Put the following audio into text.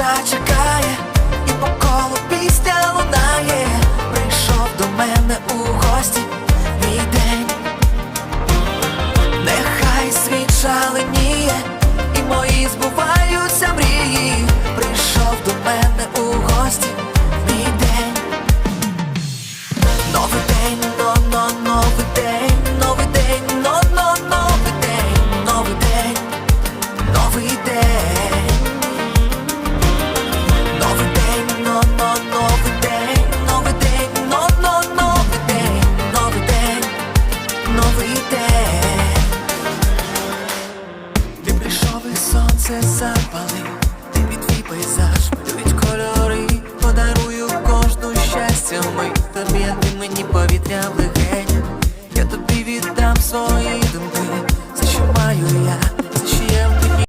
зачекає, і по колу пісня лунає. Прийшов до мене у гості мій день. Нехай світ шаленіє, і мої збуваються мрії. Прийшов до мене у гості мій день. Новий день, но, но, новий день, новий день, но, но, новий день, новий день, новий день. сонце запали, ти під твій пейзаж, малюють кольори, подарую кожну щастя. Ми Тобі ти мені повітря в легенях я тобі віддам свої думки, за що маю я.